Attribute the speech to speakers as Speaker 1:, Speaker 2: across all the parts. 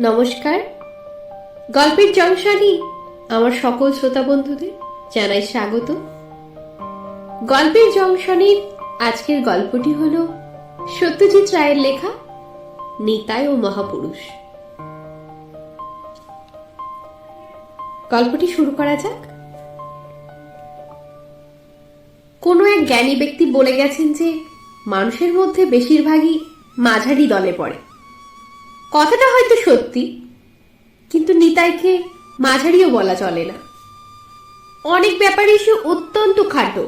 Speaker 1: নমস্কার। গল্পের জংশনই আমার সকল শ্রোতা বন্ধুদের জানাই স্বাগত। গল্পের জংশনের আজকের গল্পটি হল সত্যজিৎ রায়ের লেখা নিতাই ও মহাপুরুষ। গল্পটি শুরু করা যাক। কোনো এক জ্ঞানী ব্যক্তি বলে গেছেন যে, মানুষের মধ্যে বেশিরভাগই মাঝারি দলে পড়ে। কথাটা হয়তো সত্যি, কিন্তু নিতাইকে মাঝারিও বলা চলে না। অনেক ব্যাপারে সে অত্যন্ত খাটো।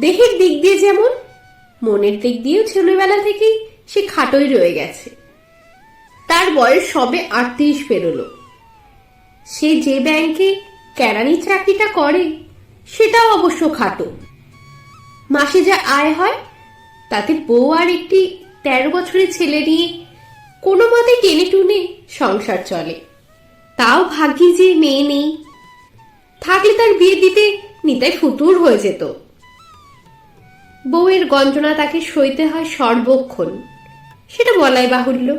Speaker 1: দেহের দিক দিয়ে যেমন, মনের দিক দিয়েও ছেলেবেলা থেকেই সে খাটোই রয়ে গেছে। তার বয়স সবে আটত্রিশ পেরোলো। সে যে ব্যাংকে কেরানির চাকরিটা করে, সেটাও অবশ্য খাটো। মাসে যা আয় হয়, তাতে বউ আর একটি তেরো বছরের ছেলে নিয়ে কোনো মতে টেনে টুনে সংসার চলে। তাও ভাগ্যি যে মেয়ে নেই। থাকলে তার বিয়ে দিতে নিতাই ফুতুর হয়ে যেত। বউয়ের গঞ্জনা তাকে সইতে হয় সর্বক্ষণ। সেটা বলাই বাহুল্য।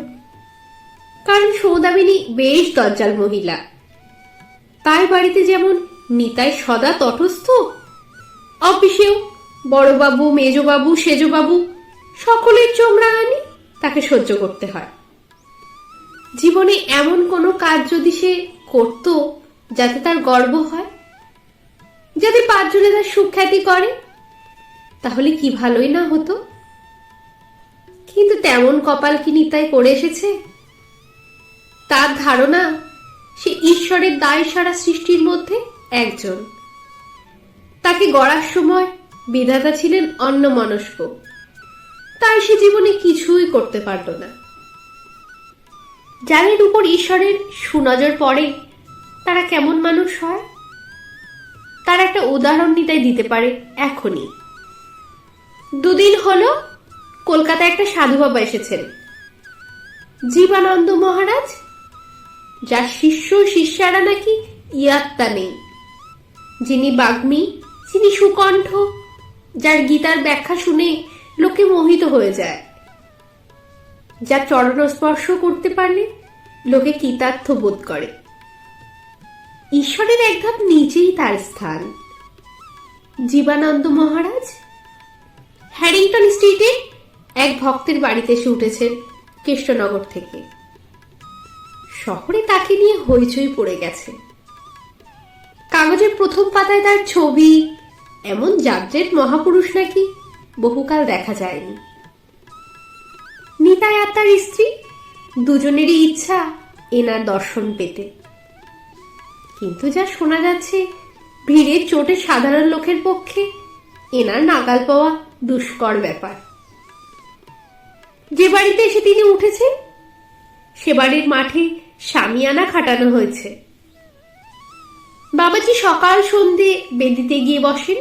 Speaker 1: কারণ সৌদামিনী বেশ দজ্জাল মহিলা। তার বাড়িতে যেমন নিতাই সদা তটস্থ, অফিসেও বড়বাবু, মেজবাবু, সেজবাবু, সকলের চোমরাঙানি তাকে সহ্য করতে হয়। জীবনে এমন কোনো কাজ যদি সে করত যাতে তার গর্ব হয়? যদি পাঁচজনে তার সুখ্যাতি করে, তাহলে কি ভালোই না হতো? কিন্তু তেমন কপাল কি নিতাই করে এসেছে? তার ধারণা, সে ঈশ্বরের দায় সারা সৃষ্টির মধ্যে একজন। তাকে গড়ার সময় বিধাতা ছিলেন অন্য মনস্ক তাই সে জীবনে কিছুই করতে পারল না। যাদের উপর ঈশ্বরের সুনজর পড়ে, তারা কেমন মানুষ হয়? তার একটা উদাহরণ নিতাই দিতে পারে এখনই। দুদিন হলো, কলকাতায় একটা সাধু বাবা এসেছেন। জীবানন্দ মহারাজ, যার শিষ্য শিষ্যারা নাকি ইয়াত্তা নেই। যিনি বাগ্মী, যিনি সুকণ্ঠ, যার গীতার ব্যাখ্যা শুনে লোকে মোহিত হয়ে যায়। যা চরণ স্পর্শ করতে পারলে লোকে কৃতার্থ বোধ করে। ঈশ্বরের এক ধাপ নিচেই তার স্থান। জীবানন্দ মহারাজ, হ্যারিংটন স্ট্রিটে এক ভক্তের বাড়িতে এসে উঠেছেন কৃষ্ণনগর থেকে। শহরে তাকে নিয়ে হইচই পড়ে গেছে। কাগজের প্রথম পাতায় তার ছবি, এমন যাত্রের মহাপুরুষ নাকি বহুকাল দেখা যায়নি। নিতাই আর তার স্ত্রী? দুজনেরই ইচ্ছা এনার দর্শন পেতে। কিন্তু যা শোনা যাচ্ছে ভিড়ের চোটে সাধারণ লোকের পক্ষে এনার নাগাল পাওয়া দুষ্কর ব্যাপার। যে বাড়িতে এসে তিনি উঠেছেন, সে বাড়ির মাঠে সামিয়ানা খাটানো হয়েছে। বাবাজি সকাল সন্ধে বেদিতে গিয়ে বসেন।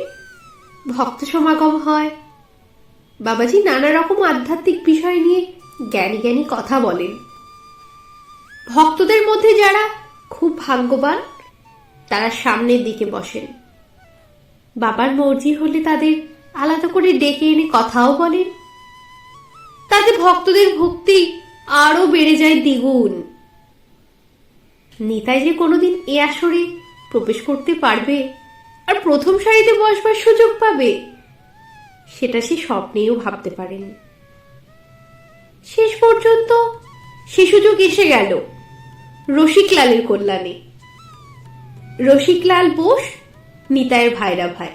Speaker 1: ভক্ত সমাগম হয়। বাবাজি নানা রকম আধ্যাত্মিক বিষয় নিয়ে জ্ঞানী জ্ঞানী কথা বলেন। ভক্তদের মধ্যে যারা খুব ভাগ্যবান, তারা সামনের দিকে বসেন। বাবার মর্জি হলে তাদের আলাদা করে ডেকে এনে কথাও বলেন। তাতে ভক্তদের ভক্তি আরও বেড়ে যায় দ্বিগুণ। নিতাই যে কোনোদিন এ আসরে প্রবেশ করতে পারবে আর প্রথম সারিতে বসবার সুযোগ পাবে সেটা সে স্বপ্নেও ভাবতে পারেনি। শেষ পর্যন্ত সে এসে গেল রসিকলালের কল্যাণে। রসিকলাল বোস, নিতাইয়ের ভাইরা ভাই।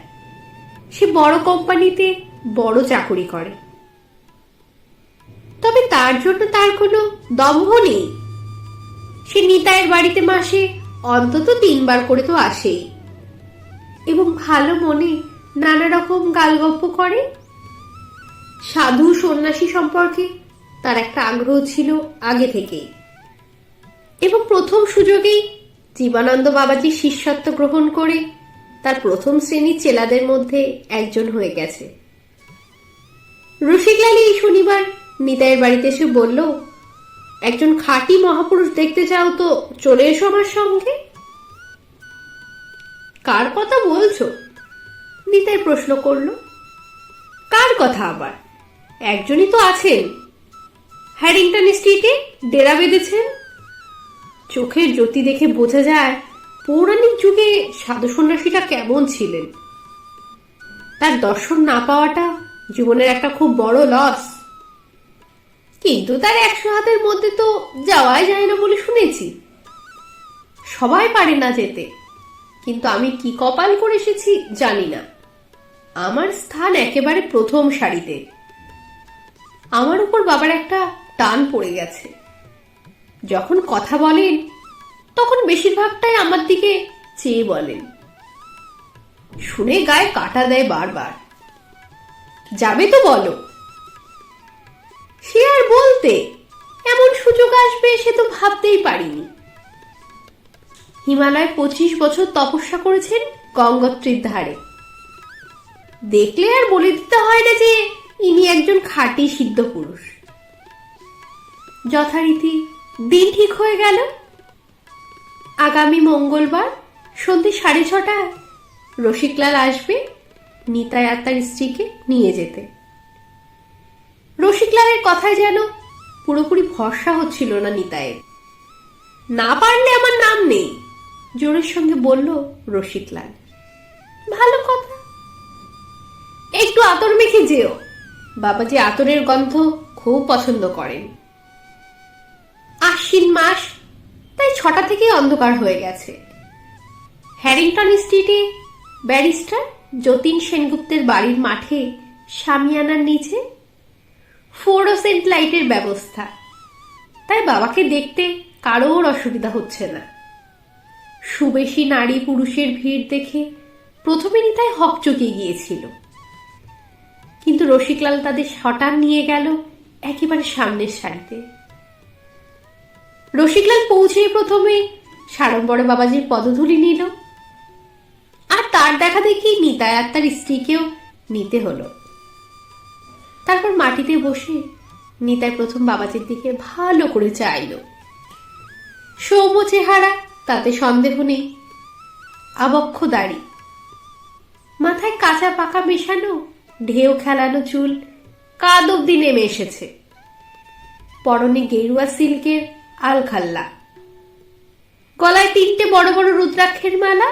Speaker 1: সে বড় কোম্পানিতে বড় চাকুরি করে। তবে তার জন্য তার কোনো দম্ভ নেই। সে নিতাইয়ের বাড়িতে মাসে অন্তত তিনবার করে তো আসেই। এবং ভালো মনে নানা রকম গালগপ্প করে। সাধু সন্ন্যাসী সম্পর্কে তার একটা আগ্রহ ছিল আগে থেকেই। এবং প্রথম সুযোগেই জীবানন্দ বাবাজি শিষ্যত্ব গ্রহণ করে তার প্রথম শ্রেণির চেলাদের মধ্যে একজন হয়ে গেছে। রসিকলাল এই শনিবার নিতাইয়ের বাড়িতে এসে বলল, একজন খাঁটি মহাপুরুষ দেখতে চাও তো, চলে এসো আমার সঙ্গে। কার কথা বলছো? নিতাই প্রশ্ন করল, কার কথা আবার? একজনই তো আছেন। হ্যারিংটন স্ট্রিটে ডেরা বেঁধেছেন? চোখের জ্যোতি দেখে বোঝা যায়, পৌরাণিক যুগে সাধু সন্ন্যাসীটা কেমন ছিলেন। তার দর্শন না পাওয়াটা জীবনের একটা খুব বড় লস কিন্তু তার একশো হাতের মধ্যে তো যাওয়াই যায় না বলে শুনেছি। সবাই পারে না যেতে, কিন্তু আমি কি কপাল করে এসেছি জানি না। আমার স্থান একেবারে প্রথম সারিতে। আমার উপর বাবার একটা টান পড়ে গেছে। যখন কথা বলেন, তখন বেশিরভাগটাই আমার দিকে চেয়ে বলেন। শুনে গায়ে কাটা দেয় বারবার। যাবে তো বলো। সে আর বলতে এমন সুযোগ আসবে সে তো ভাবতেই পারিনি। হিমালয় পঁচিশ বছর তপস্যা করেছেন গঙ্গোত্রীর ধারে। দেখলে আর বলে দিতে হয় না যে ইনি একজন খাঁটি সিদ্ধ পুরুষ। যথারীতি দিন ঠিক হয়ে গেল। আগামী মঙ্গলবার সন্ধে সাড়ে ছটায় রসিকলাল আসবে নিতাই আর তার স্ত্রীকে নিয়ে যেতে। রসিকলালের কথায় যেন পুরোপুরি ভরসা হচ্ছিল না নিতাইয়ের। না পারলে আমার নাম নেই, জোরের সঙ্গে বলল রসিকলাল। ভালো কথা। আতর মেখে যেও। বাবাজি আতরের গন্ধ খুব পছন্দ করেন। আশ্বিন মাস, তাই ছটা থেকেই অন্ধকার হয়ে গেছে। হ্যারিংটন স্ট্রিটে ব্যারিস্টার যতীন সেনগুপ্তের বাড়ির মাঠে সামিয়ানার নিচে ফ্লোরোসেন্ট লাইটের ব্যবস্থা। তাই বাবাকে দেখতে কারোর অসুবিধা হচ্ছে না। সুবেশী নারী পুরুষের ভিড় দেখে প্রথমে নিতাই হকচকে গিয়েছিল। কিন্তু রসিকলাল তাদের হঠাৎ নিয়ে গেল একেবারে সামনের সারিতে। রসিকলাল পৌঁছেই প্রথমে সাড়ম্বরে বাবাজির পদধূলি নিল। আর তার দেখা দেখি নিতাই আর তার স্ত্রীকেও নিতে হলো। তারপর মাটিতে বসে নিতাই প্রথম বাবাজির দিকে ভালো করে চাইল। সৌম্য চেহারা, তাতে সন্দেহ নেই। আবক্ষ দাড়ি মাথায় কাঁচা পাকা মেশানো ঢেউ খেলানো চুল কাদ অব্দি নেমে এসেছে। পরনে গেরুয়া সিল্কের আলখাল্লা। গলায় তিনটে বড় বড় রুদ্রাক্ষের মালা।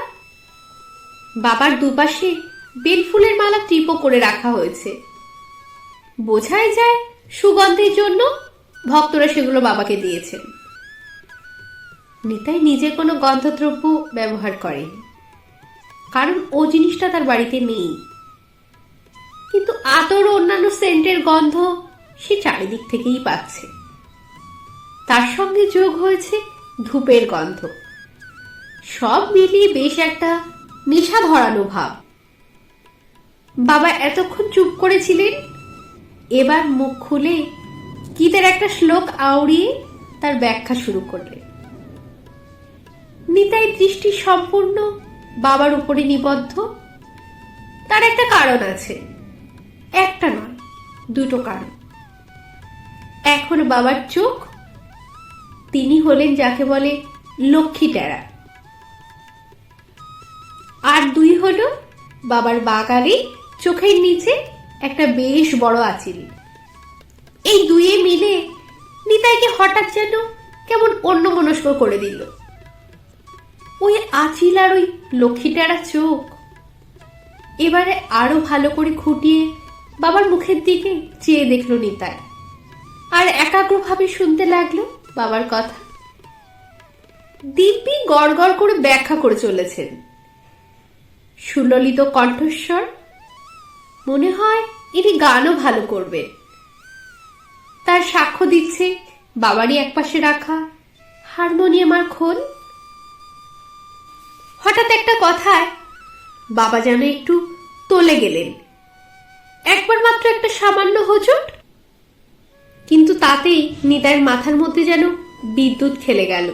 Speaker 1: বাবার দুপাশে বেলফুলের মালা টিপো করে রাখা হয়েছে। বোঝাই যায় সুগন্ধের জন্য ভক্তরা সেগুলো বাবাকে দিয়েছেন। নিতাই নিজে কোনো গন্ধদ্রব্য ব্যবহার করেন। কারণ ও জিনিসটা তার বাড়িতে নেই। কিন্তু আতর অন্যান্য সেন্টের গন্ধ সে চারিদিক থেকেই পাচ্ছে। তার সঙ্গে যোগ হয়েছে ধূপের গন্ধ। সব মিলিয়ে বেশ একটা নেশা ধরানো ভাব। বাবা এতক্ষণ চুপ করেছিলেন, এবার মুখ খুলে গীতের একটা শ্লোক আওড়িয়ে তার ব্যাখ্যা শুরু করলেন। নিতাই দৃষ্টি সম্পূর্ণ বাবার উপরে নিবদ্ধ। তার একটা কারণ আছে। একটা নয়, দুটো কারণ। হলো বাবার চোখ, তিনি হলেন যাকে বলে লক্ষ্মী টেরা। আর দুই হলো বাবার বাগানে চোখের নিচে একটা বেশ বড় আচিল। এই দুয়ে মিলে নিতাইকে হঠাৎ যেন কেমন অন্য মনস্ক করে দিল। ওই আচিল আর ওই লক্ষ্মী লক্ষ্মীটারা চোখ, এবারে আরও ভালো করে খুঁটিয়ে বাবার মুখের দিকে চেয়ে দেখল নিতাই। আর একাগ্রভাবে শুনতে লাগল বাবার কথা। দিব্যি গড় করে ব্যাখ্যা করে চলেছেন। সুললিত কণ্ঠস্বর, মনে হয় ইনি গানও ভালো করবে। তার সাক্ষ্য দিচ্ছে বাবারই একপাশে রাখা হারমোনিয়াম আর খোল। হঠাৎ একটা কথায় বাবা যেন একটু তলে গেলেন। একবার মাত্র একটা সামান্য হোঁচট কিন্তু তাতেই নিতাইয়ের মাথার মধ্যে যেন বিদ্যুৎ খেলে গেল।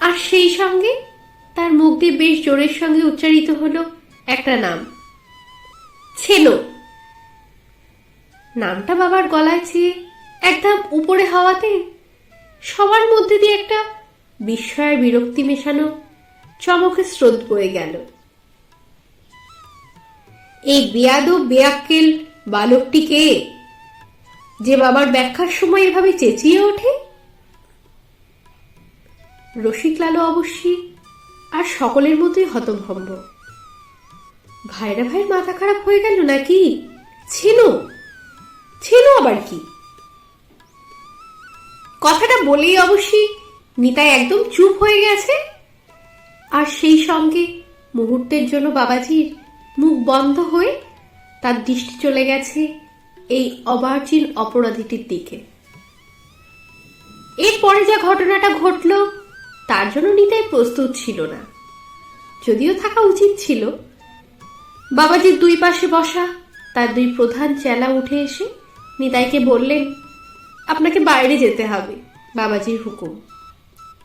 Speaker 1: আর সেই সঙ্গে তার মুখ দিয়ে বেশ জোরের সঙ্গে উচ্চারিত হলো একটা নাম। ছেলো। নামটা বাবার গলায় চেয়ে একদম উপরে হওয়াতে সবার মধ্যে দিয়ে একটা বিস্ময়ের বিরক্তি মেশানো চমকের স্রোত বয়ে গেল। এই বেয়াদ বেয়াক্কেল বালকটি কে যে বাবার ব্যাখ্যার সময় এভাবে চেঁচিয়ে ওঠে? রসিক লালু অবশ্যই আর সকলের মতোই হতভম্ব। ভাইরা ভাইয়ের মাথা খারাপ হয়ে গেল নাকি? ছিল? ছিল আবার কি? কথাটা বলেই অবশ্যই নিতাই একদম চুপ হয়ে গেছে। আর সেই সঙ্গে মুহূর্তের জন্য বাবাজির মুখ বন্ধ হয়ে তার দৃষ্টি চলে গেছে এই অবার্জিন অপরাধীটির দিকে। এরপরে যা ঘটনাটা ঘটল, তার জন্য নিতাই প্রস্তুত ছিল না। যদিও থাকা উচিত ছিল। বাবাজির দুই পাশে বসা, তার দুই প্রধান চেলা উঠে এসে নিতাইকে বললেন, আপনাকে বাইরে যেতে হবে। বাবাজির হুকুম।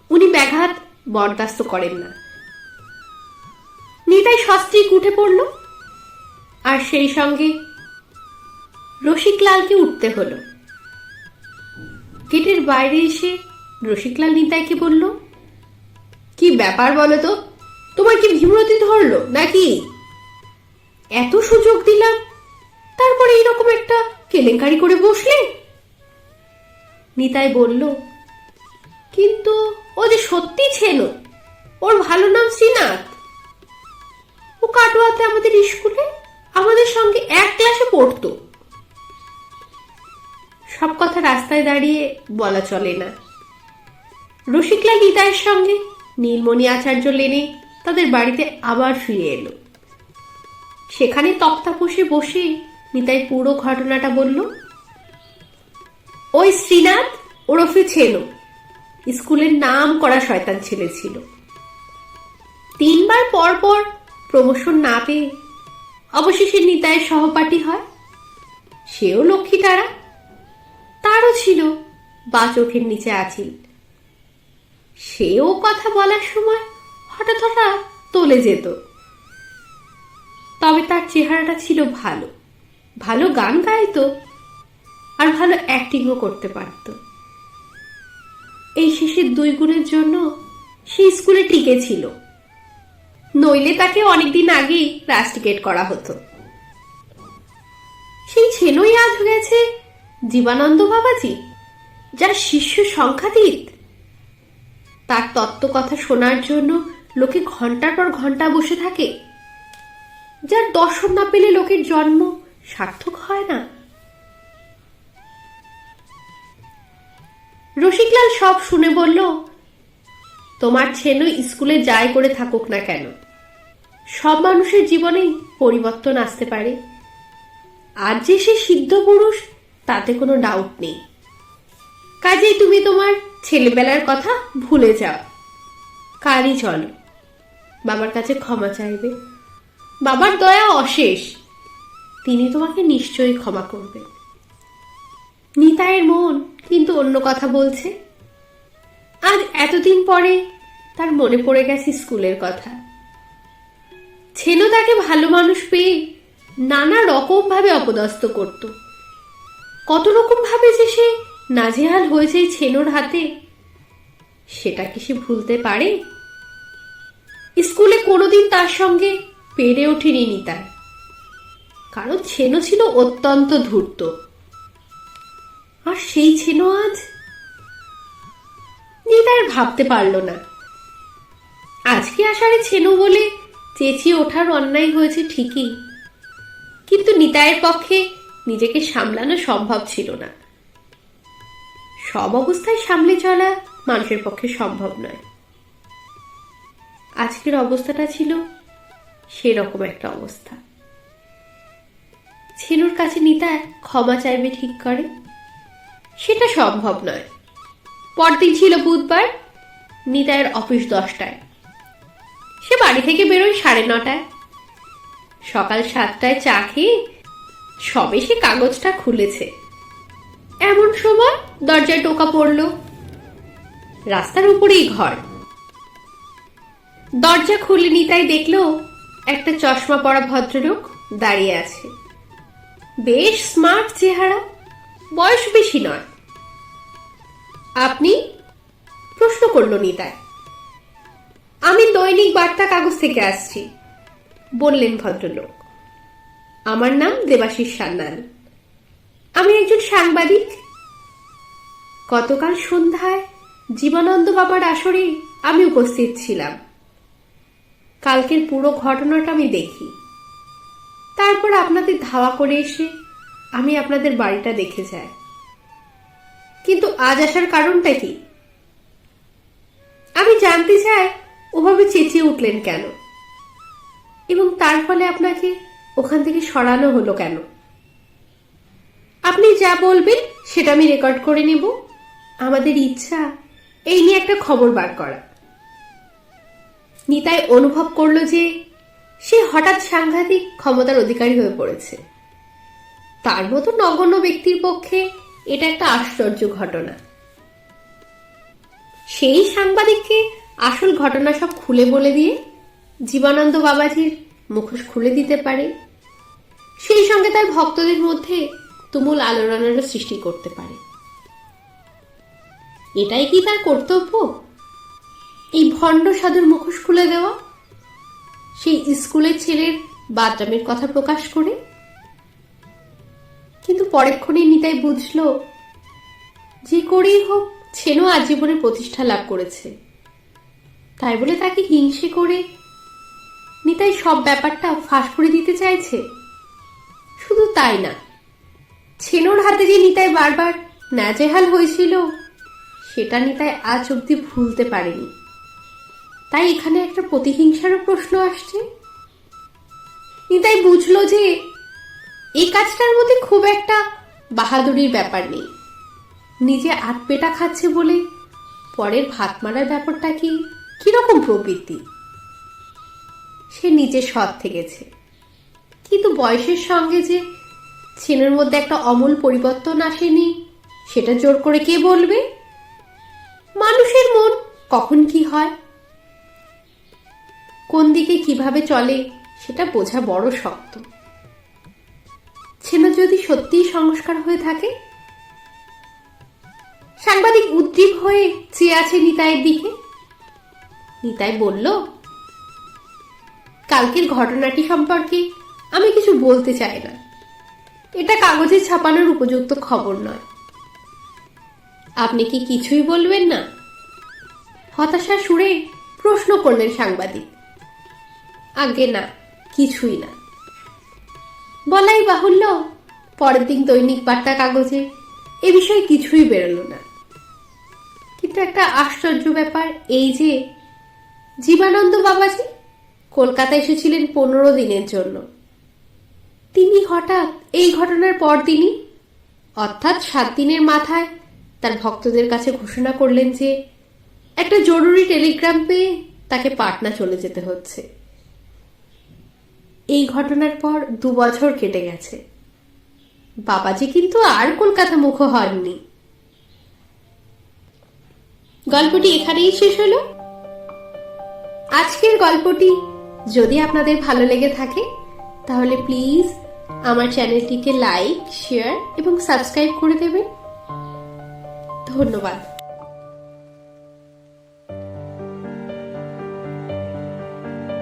Speaker 1: উনি ব্যাঘাত বরদাস্ত করেন না। নিতাই সস্ত্রীক উঠে পড়ল। আর সেই সঙ্গে রসিকলালকে উঠতে হলো। গেটের বাইরে এসে রসিকলাল নিতাইকে বলল, কি ব্যাপার বলো তো? তোমার কি ভীমরতি ধরলো নাকি? এত সুযোগ দিলাম, তারপরে এইরকম একটা কেলেঙ্কারি করে বসলে? নিতাই বলল, কিন্তু ও যে সত্যি ছিল, ওর ভালো নাম শ্রীনাথ। ও কাটোয়াতে আমাদের স্কুলে আমাদের সঙ্গে এক ক্লাসে সব কথা রাস্তায় দাঁড়িয়ে বলা চলে না। নিতাইয়ের সঙ্গে নীলমণি আচার্য লেনে তাদের বাড়িতে আবার ফিরে এলো। সেখানে তক্তাপোষে বসে নিতাই পুরো ঘটনাটা বলল, ওই শ্রীনাথ ওরফে ছিল। স্কুলের নাম করা শয়তান ছেলে ছিল। তিনবার পর পর প্রমোশন না পেয়ে অবশেষে নিতাইয়ের সহপাঠী হয়। সেও লক্ষ্মী তারা। তারও ছিল বা চোখের নিচে আছিল সেও কথা বলার সময় হঠাৎ হঠাৎ তোলে যেত। তবে তার চেহারাটা ছিল ভালো। ভালো গান গাইতো আর ভালো অ্যাক্টিংও করতে পারত। এই শেষের দুই গুণের জন্য সে স্কুলে টিকে ছিল। নইলে তাকে অনেকদিন আগেই রাস্টিকেট করা হতো। সেই ছেলেই আজ গেছে জীবানন্দ বাবাজি, যার শিষ্য সংখ্যাতীত। তার তত্ত্ব কথা শোনার জন্য লোকে ঘণ্টার পর ঘণ্টা বসে থাকে। যার দর্শন না পেলে লোকের জন্ম সার্থক হয় না। রসিকলাল সব শুনে বলল, তোমার ছেলে স্কুলে যাই করে থাকুক না কেন? সব মানুষের জীবনেই পরিবর্তন আসতে পারে। আর যে সে সিদ্ধ পুরুষ, তাতে কোনো ডাউট নেই। কাজেই তুমি তোমার ছেলেবেলার কথা ভুলে যাও। কালই চলো বাবার কাছে ক্ষমা চাইবে। বাবার দয়া অশেষ। তিনি তোমাকে নিশ্চয়ই ক্ষমা করবেন। নিতাইয়ের মন কিন্তু অন্য কথা বলছে। আজ এতদিন পরে তার মনে পড়ে গেছে স্কুলের কথা। ছেনো তাকে ভালো মানুষ পেয়ে নানা রকম ভাবে অপদস্থ করত। কত রকম ভাবে যে সে নাজেহাল হয়েছে ছেনোর হাতে, সেটা কি সে ভুলতে পারে? স্কুলে কোনোদিন তার সঙ্গে পেরে ওঠেনি নিতাই কারণ ছেনো ছিল অত্যন্ত ধূর্ত। আর সেই ছেনো আজ নিতাই ভাবতে পারল না। আজকে আসারে ছেনো বলে চেঁচিয়ে ওঠার অন্যায় হয়েছে ঠিকই। কিন্তু নিতাইয়ের পক্ষে নিজেকে সামলানো সম্ভব ছিল না। সব অবস্থায় সামলে চলা মানুষের পক্ষে সম্ভব নয়। আজকের অবস্থাটা ছিল সেরকম একটা অবস্থা। ছেনুর কাছে নিতায় ক্ষমা চাইবে ঠিক করে। সেটা সম্ভব নয়। পরদিন ছিল বুধবার নিতায়ের অফিস দশটায়। সে বাড়ি থেকে বেরোয় সাড়ে নটায়। সকাল সাতটায় চা খেয়ে সবে সে কাগজটা খুলেছে। এমন সময় দরজায় টোকা পড়ল। রাস্তার উপরেই ঘর। দরজা খুলে নিতাই দেখল একটা চশমা পরা ভদ্রলোক দাঁড়িয়ে আছে। বেশ স্মার্ট চেহারা, বয়স বেশি নয়। আপনি প্রশ্ন করল নিতাই। আমি দৈনিক বার্তা কাগজ থেকে আসছি। বললেন ভদ্রলোক। আমার নাম দেবাশিস সান্যাল। আমি একজন সাংবাদিক। গতকাল সন্ধ্যায় জীবনানন্দ বাবার আসরে আমি উপস্থিত ছিলাম। কালকের পুরো ঘটনাটা আমি দেখি। তারপর আপনাদের ধাওয়া করে এসে আমি আপনাদের বাড়িটা দেখে যাই। কিন্তু আজ আসার কারণটা কি? আমি জানতে চাই ওভাবে চেঁচিয়ে উঠলেন কেন? এবং তার ফলে আপনাকে ওখান থেকে সরানো হলো কেন? আপনি যা বলবেন, সেটা আমি রেকর্ড করে নেব। আমাদের ইচ্ছা, এই নিয়ে একটা খবর বার করা। নিতাই অনুভব করল যে সে হঠাৎ সাংঘাতিক ক্ষমতার অধিকারী হয়ে পড়েছে। তার মতো নগণ্য ব্যক্তির পক্ষে এটা একটা আশ্চর্য ঘটনা। সেই সাংবাদিককে আসল ঘটনা সব খুলে বলে দিয়ে জীবানন্দ বাবাজির মুখোশ খুলে দিতে পারে। সেই সঙ্গে তার ভক্তদের মধ্যে তুমুল আলোড়নেরও সৃষ্টি করতে পারে। এটাই কি তার কর্তব্য? এই ভণ্ড সাধুর মুখোশ খুলে দেওয়া? সেই স্কুলের ছেলের বাদরামের কথা প্রকাশ করে? কিন্তু পরেক্ষণে নিতাই বুঝলো, যে করেই হোক ছেনো আজীবনে প্রতিষ্ঠা লাভ করেছে। তাই বলে তাকে হিংসে করে নিতাই সব ব্যাপারটা ফাঁস করে দিতে চাইছে। শুধু তাই না, ছেনোর হাতে যে নিতাই বারবার নাজেহাল হয়েছিল, সেটা নিতাই আজ অব্দি ভুলতে পারেনি। তাই এখানে একটা প্রতিহিংসারও প্রশ্ন আসছে। নিতাই বুঝলো যে এই কাজটার মধ্যে খুব একটা বাহাদুরির ব্যাপার নেই। নিজে আত পেটা খাচ্ছে বলে পরের ভাত মারার ব্যাপারটা কি কীরকম প্রবৃত্তি সে নিজে সৎ থেকেছে। কিন্তু বয়সের সঙ্গে যে ছেলের মধ্যে একটা অমূল পরিবর্তন আসেনি, সেটা জোর করে কে বলবে? মানুষের মন কখন কি হয়? কোন দিকে কীভাবে চলে, সেটা বোঝা বড় শক্ত। ছেলে যদি সত্যিই সংস্কার হয়ে থাকে, সাংবাদিক উদ্গ্রীব হয়ে চেয়ে আছে নিতাইয়ের দিকে। নিতাই বলল, কালকের ঘটনাটি সম্পর্কে আমি কিছু বলতে চাই না। এটা কাগজে ছাপানোর উপযুক্ত খবর নয়। আপনি কি কিছুই বলবেন না? হতাশা সুরে প্রশ্ন করলেন সাংবাদিক। আগে না, কিছুই না। বলাই বাহুল্য, পরের দিন দৈনিক বার্তা কাগজে এ বিষয়ে কিছুই বেরোলো না। কিন্তু একটা আশ্চর্য ব্যাপার এই যে জীবানন্দ বাবাজি কলকাতা এসেছিলেন পনেরো দিনের জন্য। তিনি হঠাৎ এই ঘটনার পরদিনই অর্থাৎ সাত দিনের মাথায়, তার ভক্তদের কাছে ঘোষণা করলেন যে, একটা জরুরি টেলিগ্রাম পেয়ে তাকে পাটনা চলে যেতে হচ্ছে। এই ঘটনার পর দু বছর কেটে গেছে। বাবাজি কিন্তু আর কলকাতা মুখ হননি। গল্পটি এখানেই শেষ হলো। আজকের গল্পটি যদি আপনাদের ভালো লেগে থাকে, তাহলে প্লিজ আমার চ্যানেলটিকে লাইক, শেয়ার এবং সাবস্ক্রাইব করে দেবেন। ধন্যবাদ।